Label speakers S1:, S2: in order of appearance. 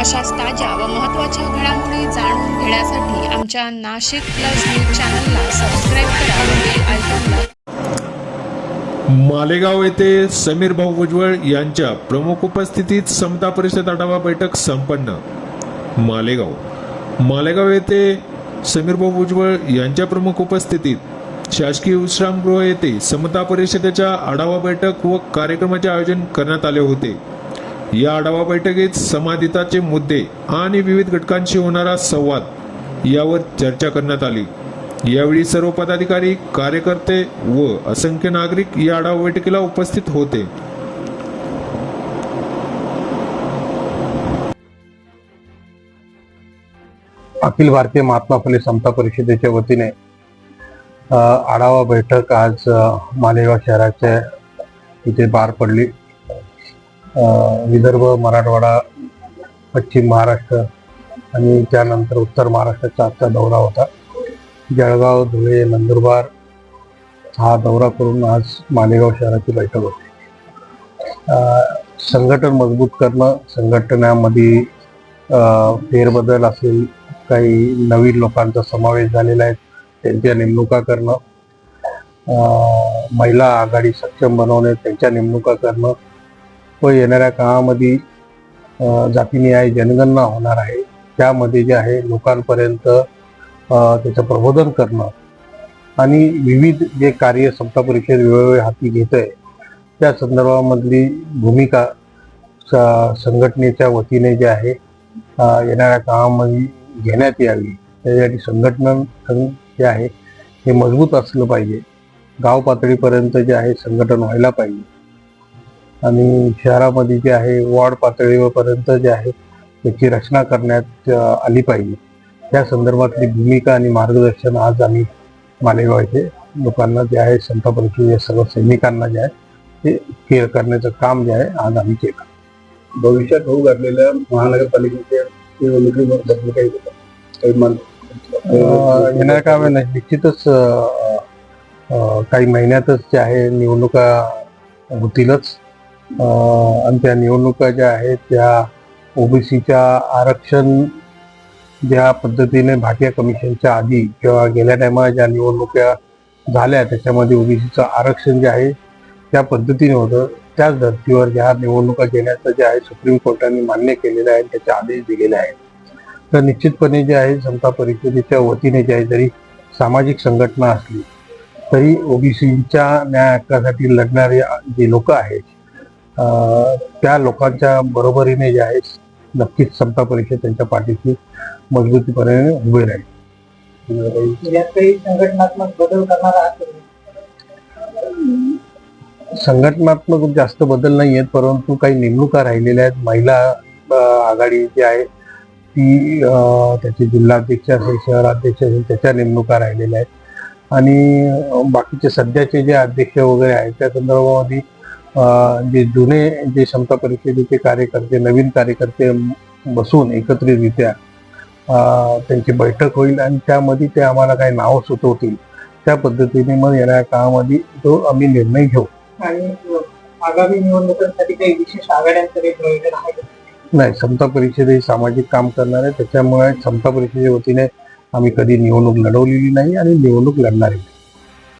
S1: अशाच ताज्या व महत्त्वाच्या घडामोडी जाणून घेण्यासाठी आमच्या नाशिक प्लस न्यूज चॅनलला सबस्क्राईब करा व बेल आयकॉनला
S2: मालेगाव येथे समीर भाऊ भुजबळ यांच्या प्रमुख उपस्थितीत समता परिषद आढावा बैठक संपन्न. मालेगाव. मालेगाव येथे समीर भाऊ भुजबळ यांच्या प्रमुख उपस्थितीत शासकीय विश्रामगृह येथे समता परिषदेच्या आढावा बैठक व कार्यक्रमाचे आयोजन करण्यात आले होते. या आढावा बैठकीत समाधिताचे मुद्दे आणि विविध घटकांशी होणारा संवाद यावर चर्चा करण्यात आली. यावेळी सर्व पदाधिकारी कार्यकर्ते व असंख्य नागरिक या आढावा बैठकीला उपस्थित होते.
S3: अखिल भारतीय महात्मा फुले समता परिषदेच्या वतीने आढावा बैठक आज मालेगाव शहराच्या इथे पार पडली. विदर्भ मराठवाडा पश्चिम महाराष्ट्र आणि त्यानंतर उत्तर महाराष्ट्राचा आजचा दौरा होता. जळगाव धुळे नंदुरबार हा दौरा करून आज मालेगाव शहराची बैठक होती. संघटन मजबूत करणं संघटनामध्ये फेरबदल असेल काही नवीन लोकांचा समावेश झालेला आहे त्यांच्या नेमणुका करणं महिला आघाडी सक्षम बनवणे त्यांच्या नेमणुका करणं व येणाऱ्या काळामध्ये अं, जातीनिहाय जनगणना होणार आहे. त्यामध्ये जे आहे लोकांपर्यंत त्याचं प्रबोधन करणं आणि विविध जे कार्य सत्ता परिषद वेळोवेळी हाती घेत आहे त्या संदर्भामधली भूमिका स- संघटनेच्या वतीने जे आहे येणाऱ्या काळामध्ये घेण्यात यावी. त्यासाठी संघटन जे आहे हे मजबूत असलं पाहिजे. गाव पातळीपर्यंत जे आहे संघटन व्हायला पाहिजे. आणि शहरामध्ये जे आहे वॉर्ड पातळीपर्यंत जे आहे त्याची रचना करण्यात आली पाहिजे. या संदर्भातली भूमिका आणि मार्गदर्शन आज आम्ही मालेगाव येथे लोकांना जे आहे संत परिषदेच्या सर्व सैनिकांना जे आहे ते केअर करण्याचं काम जे आहे आज आम्ही केलं.
S4: भविष्यात होऊ घातलेल्या महानगरपालिकेच्या निवडणुकीबद्दल काही
S3: येणाऱ्या काळामध्ये निश्चितच काही महिन्यातच जे आहे निवडणुका होतीलच. आणि त्या निवडणुका ज्या आहेत त्या ओबीसीच्या आरक्षण ज्या पद्धतीने भाटिया कमिशनच्या आधी किंवा गेल्या टायमाला ज्या निवडणुका झाल्या त्याच्यामध्ये ओबीसीचं आरक्षण जे आहे त्या पद्धतीने होतं. त्याच धर्तीवर ज्या निवडणुका घेण्याचं जे आहे सुप्रीम कोर्टाने मान्य केलेलं आहे त्याचे आदेश दिलेले आहेत. तर निश्चितपणे जे आहे समता परिषदेच्या वतीने जे आहे जरी सामाजिक संघटना असली तरी ओबीसीच्या न्याय हक्कासाठी लढणारे जे लोक आहेत त्या लोकांच्या बरोबरीने जे आहे नक्कीच समता परिषद त्यांच्या पाठीशी मजबूतीपणे उभे राहील.
S5: संघटनात्मक बदल करणार?
S3: संघटनात्मक जास्त बदल नाही आहेत परंतु काही नेमणुका राहिलेल्या आहेत. महिला आघाडी जी आहे ती त्याचे जिल्हाध्यक्ष असेल शहराध्यक्ष असेल त्याच्या नेमणुका राहिलेल्या आहेत. आणि बाकीचे सध्याचे जे अध्यक्ष वगैरे आहेत त्या संदर्भामध्ये जे जुने जे समता परिषदेचे कार्यकर्ते नवीन कार्यकर्ते बसून एकत्रितरित्या त्यांची बैठक होईल आणि त्यामध्ये ते आम्हाला काही नावं सुचवतील. त्या पद्धतीने मग येणाऱ्या काळामध्ये तो आम्ही निर्णय घेऊ.
S5: आणि आगामी निवडणुकांसाठी काही विशेष आघाड्यांचं काही प्रयोजन आहे?
S3: नाही समता परिषद ही सामाजिक काम करणार आहे त्याच्यामुळे समता परिषदेच्या वतीने आम्ही कधी निवडणूक लढवलेली नाही आणि निवडणूक लढणार.